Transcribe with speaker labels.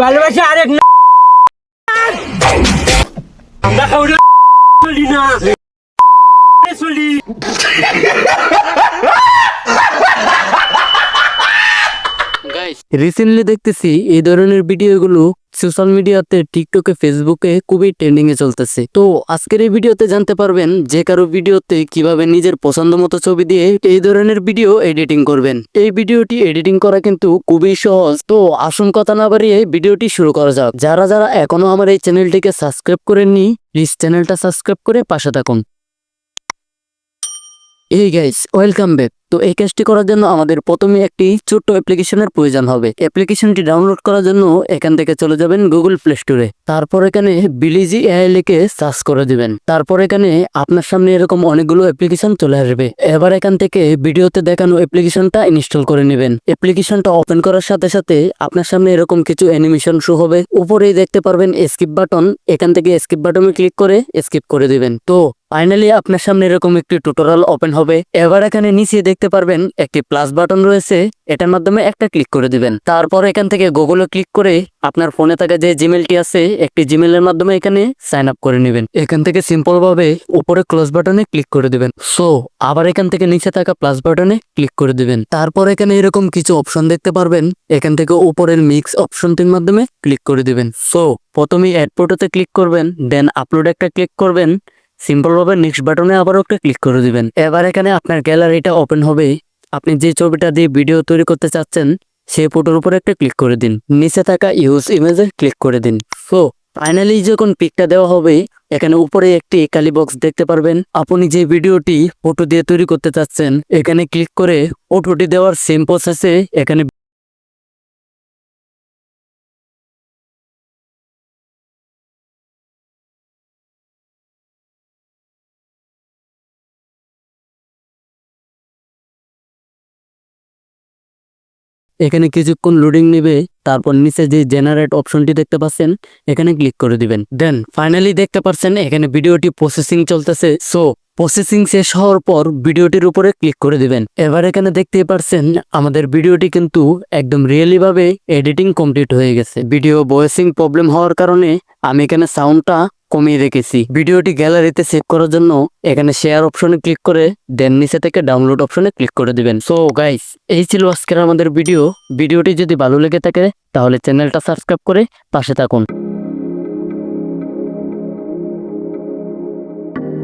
Speaker 1: ভালোবাসা আরেক না আমরা কাউরে চলি না। চলি।
Speaker 2: রিসেন্টলি দেখতেছি এই ধরনের ভিডিওগুলো সোশ্যাল মিডিয়াতে টিকটকে ফেসবুকে খুবই ট্রেন্ডিং এ চলতেছে। তো আজকের এই ভিডিওতে জানতে পারবেন যে কারও ভিডিওতে কীভাবে নিজের পছন্দ মতো ছবি দিয়ে এই ধরনের ভিডিও এডিটিং করবেন। এই ভিডিওটি এডিটিং করা কিন্তু খুবই সহজ। তো আসল কথা না বাড়িয়ে ভিডিওটি শুরু করা যাক। যারা যারা এখনও আমার এই চ্যানেলটিকে সাবস্ক্রাইব করেননি প্লিজ চ্যানেলটা সাবস্ক্রাইব করে পাশে থাকুন। এই গাইস ওয়েলকাম ব্যাক তো এই কাজটি করার জন্য আমাদের প্রথমে একটি ছোট্ট অ্যাপ্লিকেশনের প্রয়োজন হবে। অ্যাপ্লিকেশনটি ডাউনলোড করার জন্য এখান থেকে চলে যাবেন গুগল প্লে স্টোরে তারপর এখানে বিলিজি এআই লিখে সার্চ করে দিবেন। তারপর এখানে আপনার সামনে এরকম অনেকগুলো অ্যাপ্লিকেশন চলে আসবে। এবার এখান থেকে ভিডিওতে দেখানো অ্যাপ্লিকেশনটা ইনস্টল করে নেবেন। অ্যাপ্লিকেশনটা ওপেন করার সাথে সাথে আপনার সামনে এরকম কিছু অ্যানিমেশন শো হবে। উপরেই দেখতে পারবেন স্কিপ বাটন এখান থেকে স্কিপ বাটনে ক্লিক করে স্কিপ করে দিবেন। তো ফাইনালি আপনার সামনে এরকম একটি টিউটোরিয়াল ওপেন হবে। এবার এখানে নিচে দেখতে পারবেন একটি প্লাস বাটন রয়েছে। এটার মাধ্যমে একটা ক্লিক করে দিবেন। তারপর এখান থেকে গুগলে ক্লিক করে আপনার ফোনে থাকা যে জিমেলটি আছে, একটি জিমেলের মাধ্যমে এখানে সাইন আপ করে নেবেন। এখান থেকে সিম্পল ভাবে উপরে ক্লোজ বাটনে ক্লিক করে দিবেন। সো আবার এখান থেকে নিচে থাকা প্লাস বাটনে ক্লিক করে দিবেন। তারপর এখানে এরকম কিছু অপশন দেখতে পারবেন। এখান থেকে উপরের মিক্স অপশনটির মাধ্যমে ক্লিক করে দিবেন। সো প্রথমে অ্যাড ফটোতে ক্লিক করবেন দেন আপলোড একটা ক্লিক করবেন। সিম্পল ভাবে নেক্সট বাটনে আবারও একটা ক্লিক করে দিবেন। এবার এখানে আপনার গ্যালারিটা ওপেন হবে। আপনি যে ছবিটা দিয়ে ভিডিও তৈরি করতে চাচ্ছেন, সেই ফটোর উপরে একটা ক্লিক করে দিন। নিচে থাকা ইউজ ইমেজে ক্লিক করে দিন। সো ফাইনালি যখন পিকটা দেওয়া হবে, এখানে উপরে একটি কালি বক্স দেখতে পারবেন। আপনি যে ভিডিওটি ফটো দিয়ে তৈরি করতে চাচ্ছেন, এখানে ক্লিক করে ফটোটি দেওয়ার সেম প্রসেসে এখানে এখানে কিছুক্ষণ লোডিং নেবে, তারপর নিচে যে জেনারেট অপশনটি দেখতে পাচ্ছেন, এখানে ক্লিক করে দিবেন। দেন ফাইনালি দেখতে পাচ্ছেন এখানে ভিডিওটি প্রসেসিং চলতেছে। সো প্রসেসিং শেষ হওয়ার পর ভিডিওটির উপরে ক্লিক করে দিবেন। এবার এখানে দেখতেই পারছেন আমাদের ভিডিওটি কিন্তু একদম রিয়েলি ভাবে এডিটিং কমপ্লিট হয়ে গেছে। ভিডিও ভয়েসিং প্রবলেম হওয়ার কারণে আমি এখানে সাউন্ডটা কমিয়ে রেখেছি। ভিডিওটি গ্যালারিতে সেভ করার জন্য এখানে শেয়ার অপশনে ক্লিক করে দেন নিচে থেকে ডাউনলোড অপশনে ক্লিক করে দিবেন। সো গাইস এই ছিল আজকের আমাদের ভিডিও ভিডিওটি যদি ভালো লেগে থাকে, তাহলে চ্যানেলটা সাবস্ক্রাইব করে পাশে থাকুন।